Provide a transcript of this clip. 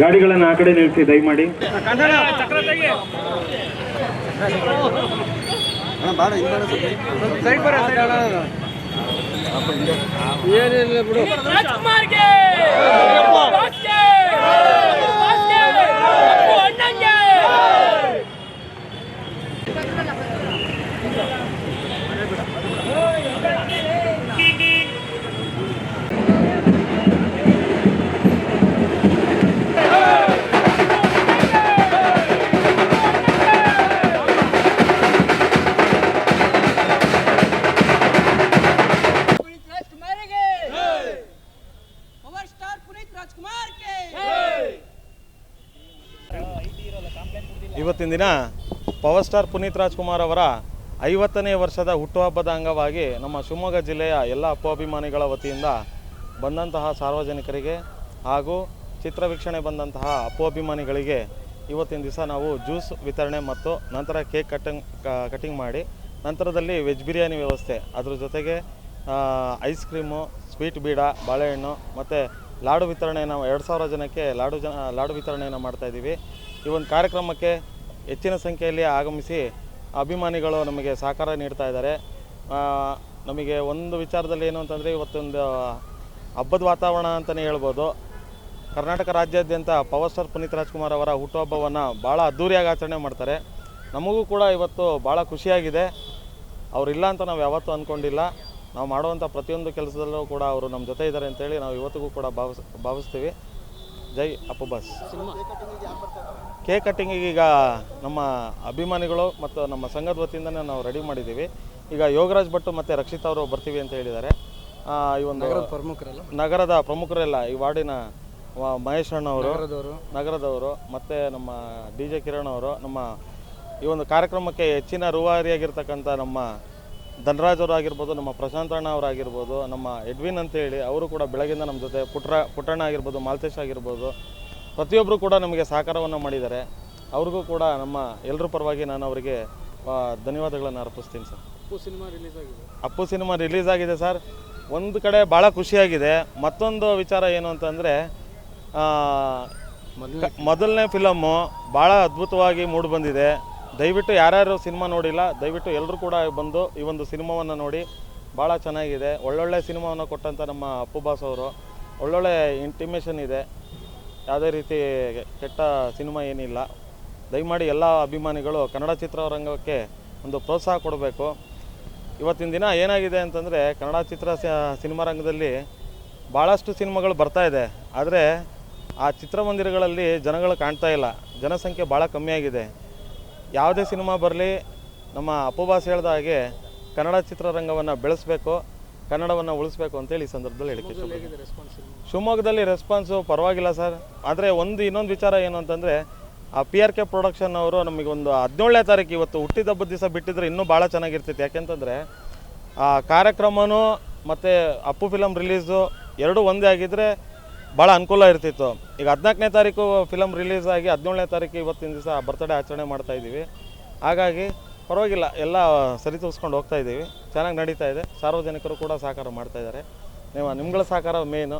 ಗಾಡಿಗಳನ್ನು ಆ ಕಡೆ ನಿಲ್ಸಿ ದಯಮಾಡಿ. ಏನಿಲ್ಲ ಬಾಸ್ಗೆ! ಇವತ್ತಿನ ದಿನ ಪವರ್ ಸ್ಟಾರ್ ಪುನೀತ್ ರಾಜ್ಕುಮಾರ್ ಅವರ ಐವತ್ತನೇ ವರ್ಷದ ಹುಟ್ಟುಹಬ್ಬದ ಅಂಗವಾಗಿ ನಮ್ಮ ಶಿವಮೊಗ್ಗ ಜಿಲ್ಲೆಯ ಎಲ್ಲ ಅಪ್ಪಾಭಿಮಾನಿಗಳ ವತಿಯಿಂದ ಬಂದಂತಹ ಸಾರ್ವಜನಿಕರಿಗೆ ಹಾಗೂ ಚಿತ್ರ ವೀಕ್ಷಣೆ ಬಂದಂತಹ ಅಪ್ಪಾಭಿಮಾನಿಗಳಿಗೆ ಇವತ್ತಿನ ದಿವಸ ನಾವು ಜ್ಯೂಸ್ ವಿತರಣೆ ಮತ್ತು ನಂತರ ಕೇಕ್ ಕಟ್ಟಿಂಗ್ ಕಟಿಂಗ್ ಮಾಡಿ ನಂತರದಲ್ಲಿ ವೆಜ್ ಬಿರಿಯಾನಿ ವ್ಯವಸ್ಥೆ. ಅದ್ರ ಜೊತೆಗೆ ಐಸ್ ಕ್ರೀಮು, ಸ್ವೀಟ್ ಬೀಡ, ಬಾಳೆಹಣ್ಣು ಮತ್ತು ಲಾಡು ವಿತರಣೆಯನ್ನು ಎರಡು ಸಾವಿರ ಜನಕ್ಕೆ ಲಾಡು ಜನ, ಲಾಡು ವಿತರಣೆಯನ್ನು ಮಾಡ್ತಾಯಿದ್ದೀವಿ ಈ ಒಂದು ಕಾರ್ಯಕ್ರಮಕ್ಕೆ ಹೆಚ್ಚಿನ ಸಂಖ್ಯೆಯಲ್ಲಿ ಆಗಮಿಸಿ ಅಭಿಮಾನಿಗಳು ನಮಗೆ ಸಹಕಾರ ನೀಡ್ತಾ ಇದ್ದಾರೆ. ನಮಗೆ ಒಂದು ವಿಚಾರದಲ್ಲಿ ಏನು ಅಂತಂದರೆ ಇವತ್ತೊಂದು ಹಬ್ಬದ ವಾತಾವರಣ ಅಂತಲೇ ಹೇಳ್ಬೋದು. ಕರ್ನಾಟಕ ರಾಜ್ಯಾದ್ಯಂತ ಪವರ್ ಸ್ಟಾರ್ ಪುನೀತ್ ರಾಜ್ಕುಮಾರ್ ಅವರ ಹುಟ್ಟುಹಬ್ಬವನ್ನು ಭಾಳ ಅದ್ಧೂರಿಯಾಗಿ ಆಚರಣೆ ಮಾಡ್ತಾರೆ. ನಮಗೂ ಕೂಡ ಇವತ್ತು ಭಾಳ ಖುಷಿಯಾಗಿದೆ. ಅವರಿಲ್ಲ ಅಂತ ನಾವು ಯಾವತ್ತೂ ಅಂದ್ಕೊಂಡಿಲ್ಲ ನಾವು ಮಾಡುವಂಥ ಪ್ರತಿಯೊಂದು ಕೆಲಸದಲ್ಲೂ ಕೂಡ ಅವರು ನಮ್ಮ ಜೊತೆ ಇದ್ದಾರೆ ಅಂತೇಳಿ ನಾವು ಇವತ್ತಿಗೂ ಕೂಡ ಭಾವಿಸ್, ಭಾವಿಸ್ತೀವಿ. ಜೈ ಅಪ್ಪ ಬಾಸ್. ಕೇಕ್ ಕಟ್ಟಿಂಗಿಗೆ ಈಗ ನಮ್ಮ ಅಭಿಮಾನಿಗಳು ಮತ್ತು ನಮ್ಮ ಸಂಘದ ವತಿಯಿಂದನೇ ನಾವು ರೆಡಿ ಮಾಡಿದ್ದೀವಿ. ಈಗ ಯೋಗರಾಜ್ ಭಟ್ ಮತ್ತು ರಕ್ಷಿತ್ ಅವರು ಬರ್ತೀವಿ ಅಂತ ಹೇಳಿದ್ದಾರೆ. ಆ, ಈ ಒಂದು ಪ್ರಮುಖರೆಲ್ಲ? ನಗರದ ಪ್ರಮುಖರೆಲ್ಲ ಈ ವಾರ್ಡಿನ ವ- ಮಹೇಶ್ ಅಣ್ಣವರು ನಗರದವರು. ನಗರದವರು ಮತ್ತು ನಮ್ಮ ಡಿ ಜೆ ಕಿರಣ್ ಅವರು ನಮ್ಮ ಈ ಒಂದು ಕಾರ್ಯಕ್ರಮಕ್ಕೆ ಹೆಚ್ಚಿನ ರೂವಾರಿಯಾಗಿರ್ತಕ್ಕಂಥ ನಮ್ಮ ಧನರಾಜ್ ಅವರು ಆಗಿರ್ಬೋದು ನಮ್ಮ ಪ್ರಶಾಂತ್ ಅಣ್ಣ ಅವರಾಗಿರ್ಬೋದು ನಮ್ಮ ಎಡ್ವಿನ್ ಅಂತೇಳಿ ಅವರು ಕೂಡ ಬೆಳಗಿಂದ ನಮ್ಮ ಜೊತೆ ಪುಟ್ರ ಪುಟ್ಟಣ್ಣ ಆಗಿರ್ಬೋದು ಮಾಲ್ತೇಶ್ ಆಗಿರ್ಬೋದು ಪ್ರತಿಯೊಬ್ಬರು ಕೂಡ ನಮಗೆ ಸಹಕಾರವನ್ನು ಮಾಡಿದ್ದಾರೆ. ಅವ್ರಿಗೂ ಕೂಡ ನಮ್ಮ ಎಲ್ಲರ ಪರವಾಗಿ ನಾನು ಅವರಿಗೆ ಧನ್ಯವಾದಗಳನ್ನು ಅರ್ಪಿಸ್ತೀನಿ ಸರ್. ಅಪ್ಪು ಸಿನಿಮಾ ರಿಲೀಸ್ ಆಗಿದೆ. ಅಪ್ಪು ಸಿನಿಮಾ ರಿಲೀಸ್ ಆಗಿದೆ ಸರ್. ಒಂದು ಕಡೆ ಭಾಳ ಖುಷಿಯಾಗಿದೆ ಮತ್ತೊಂದು ವಿಚಾರ ಏನು ಅಂತಂದರೆ ಮೊದಲನೇ ಫಿಲಮ್ಮು ಭಾಳ ಅದ್ಭುತವಾಗಿ ಮೂಡಿ ಬಂದಿದೆ. ದಯವಿಟ್ಟು ಯಾರ್ಯಾರು ಸಿನಿಮಾ ನೋಡಿಲ್ಲ, ದಯವಿಟ್ಟು ಎಲ್ಲರೂ ಕೂಡ ಬಂದು ಈ ಒಂದು ಸಿನಿಮಾವನ್ನು ನೋಡಿ. ಭಾಳ ಚೆನ್ನಾಗಿದೆ. ಒಳ್ಳೊಳ್ಳೆ ಸಿನಿಮಾವನ್ನು ಕೊಟ್ಟಂಥ ನಮ್ಮ ಅಪ್ಪು ಬಾಸ್ ಅವರು. ಒಳ್ಳೊಳ್ಳೆ ಇಂಟಿಮೇಷನ್ ಇದೆ. ಯಾವುದೇ ರೀತಿ ಕೆಟ್ಟ ಸಿನಿಮಾ ಏನಿಲ್ಲ. ದಯಮಾಡಿ ಎಲ್ಲ ಅಭಿಮಾನಿಗಳು ಕನ್ನಡ ಚಿತ್ರರಂಗಕ್ಕೆ ಒಂದು ಪ್ರೋತ್ಸಾಹ ಕೊಡಬೇಕು. ಇವತ್ತಿನ ದಿನ ಏನಾಗಿದೆ ಅಂತಂದರೆ, ಕನ್ನಡ ಚಿತ್ರ ಸಿನಿಮಾ ರಂಗದಲ್ಲಿ ಭಾಳಷ್ಟು ಸಿನಿಮಾಗಳು ಬರ್ತಾ ಇದೆ. ಆದರೆ ಆ ಚಿತ್ರಮಂದಿರಗಳಲ್ಲಿ ಜನಗಳು ಕಾಣ್ತಾ ಇಲ್ಲ. ಜನಸಂಖ್ಯೆ ಭಾಳ ಕಮ್ಮಿ ಆಗಿದೆ. ಯಾವುದೇ ಸಿನಿಮಾ ಬರಲಿ ನಮ್ಮ ಅಪ್ಪುಬಾಸ್ ಹೇಳ್ದ ಹಾಗೆ ಕನ್ನಡ ಚಿತ್ರರಂಗವನ್ನು ಬೆಳೆಸಬೇಕು ಕನ್ನಡವನ್ನು ಉಳಿಸ್ಬೇಕು ಅಂತೇಳಿ ಈ ಸಂದರ್ಭದಲ್ಲಿ ಹೇಳಿಕೆ ಶಿವಮೊಗ್ಗದಲ್ಲಿ ರೆಸ್ಪಾನ್ಸು ಪರವಾಗಿಲ್ಲ ಸರ್. ಆದರೆ ಒಂದು ಇನ್ನೊಂದು ವಿಚಾರ ಏನು ಅಂತಂದರೆ ಆ ಪಿ ಆರ್ ಕೆ ಪ್ರೊಡಕ್ಷನ್ ಅವರು ನಮಗೆ ಒಂದು ಹದಿನೇಳನೇ ತಾರೀಕು ಇವತ್ತು ಹುಟ್ಟಿದ ಹಬ್ಬದ ದಿವಸ ಬಿಟ್ಟಿದ್ರೆ ಇನ್ನೂ ಭಾಳ ಚೆನ್ನಾಗಿರ್ತಿತ್ತು. ಯಾಕೆಂತಂದರೆ ಆ ಕಾರ್ಯಕ್ರಮನೂ ಮತ್ತು ಅಪ್ಪು ಫಿಲಮ್ ರಿಲೀಸು ಎರಡೂ ಒಂದೇ ಆಗಿದ್ದರೆ ಭಾಳ ಅನುಕೂಲ ಇರ್ತಿತ್ತು. ಈಗ ಹದಿನಾಲ್ಕನೇ ತಾರೀಕು ಫಿಲಮ್ ರಿಲೀಸ್ ಆಗಿ ಹದಿನೇಳನೇ ತಾರೀಕು ಇವತ್ತಿನ ದಿವಸ ಬರ್ತಡೇ ಆಚರಣೆ ಮಾಡ್ತಾ ಇದ್ದೀವಿ. ಹಾಗಾಗಿ ಪರವಾಗಿಲ್ಲ, ಎಲ್ಲ ಸರಿತೂಗಿಸ್ಕೊಂಡು ಹೋಗ್ತಾ ಇದ್ದೀವಿ. ಚೆನ್ನಾಗಿ ನಡೀತಾ ಇದೆ. ಸಾರ್ವಜನಿಕರು ಕೂಡ ಸಹಕಾರ ಮಾಡ್ತಾ ಇದ್ದಾರೆ. ನೀವು ನಿಮ್ಗಳ ಸಹಕಾರ ಮೇನು